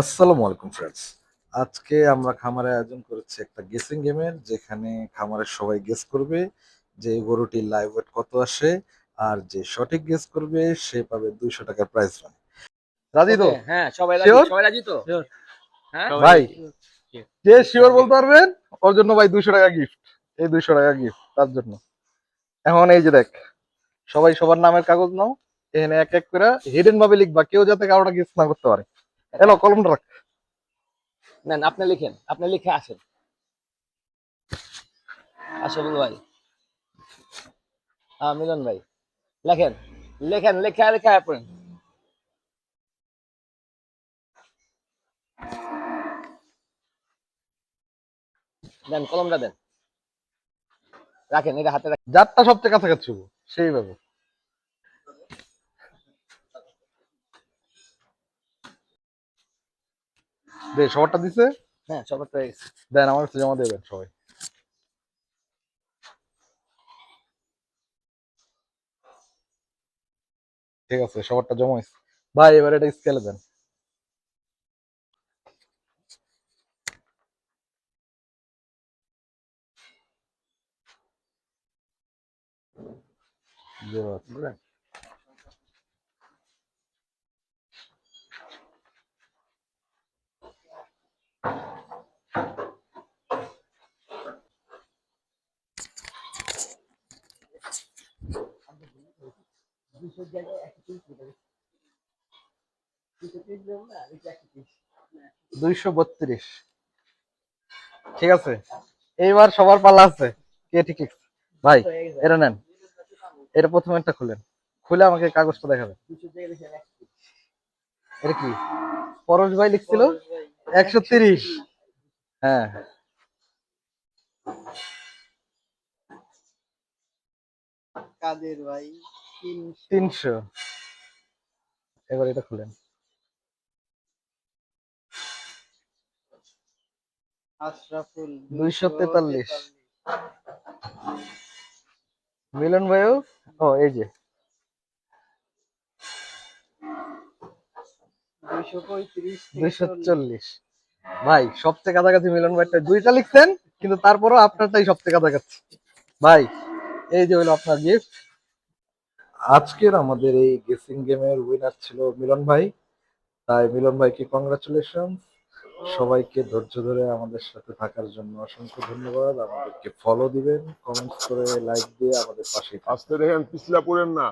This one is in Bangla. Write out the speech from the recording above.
আসসালামু আলাইকুম ফ্রেন্ডস আজকে আমরা খামারে আয়োজন করেছি একটা গেসিং গেমের যেখানে খামারের সবাই গেস করবে যে এই গরুটির লাইভ ওয়েট কত আসে আর যে সঠিক গেস করবে সে পাবে দুইশো টাকার প্রাইজ মানি রাজি তো? হ্যাঁ সবাই রাজি? সবাই রাজি তো? হ্যাঁ? ভাই যে শিওর বলতে পারবেন ওর জন্য ভাই দুইশো টাকা গিফট এই দুইশো টাকা গিফট তার জন্য। এখন এই যে দেখ সবাই সবার নামের কাগজ নাও এখানে এক এক করে হিডেন ভাবে লিখবা কেউ যাতে কারোটা গেস না করতে পারে। এলো কলমটা রাখ। নেন, আপনি লিখেন, আপনি লিখে আসেন। আশাবুল ভাই। হ্যাঁ মিলন ভাই। লেখেন লেখেন, লেখা লেখা, পড়েন। দেন, কলমটা দেন। রাখেন এটা হাতে রাখেন। যারটা সবচেয়ে কাছাকাছি হব, সেইভাবে। দে সবারটা দিছে? হ্যাঁ সবার তো গেছে। দেন আমার কাছে জমা দেবেন সবাই। ঠিক আছে সবারটা জমা হয়েছে। ভাই এবার এটা স্কেলে দেন। Zero আছে। দুইশো বত্রিশ। ঠিক আছে? এইবার সবার পাল্লা আছে? ভাই, এটা নেন। এটা প্রথমে একটা খুলেন। খুলে আমাকে কাগজটা দেখাবেন। এটা কি? পরশ ভাই লিখছিল? একশো তিরিশ। হ্যাঁ। কাদের ভাই? তিনশো। এবার এটা খুলেন। আশরাফুল দুইশো তেতাল্লিশ। মিলন ভাইও? ও এই যে। দুইশো চল্লিশ। ভাই সবচেয়ে কাছাকাছি মিলন ভাইটা দুইটা লিখছেন কিন্তু তারপরও আপনারটাই সবচেয়ে কাছাকাছি। ভাই এই যে হলো আপনার গিফট আজকের আমাদের এই গেসিং গেমের উইনার ছিল মিলন ভাই। তাই মিলন ভাইকে কংগ্রাচুলেশন সবাইকে ধৈর্য ধরে আমাদের সাথে থাকার জন্য অসংখ্য ধন্যবাদ। আমাদেরকে ফলো দিবেন কমেন্টস করে লাইক দিয়ে আমাদের পাশে আস্তে দেখেন পিছলা পড়েন না।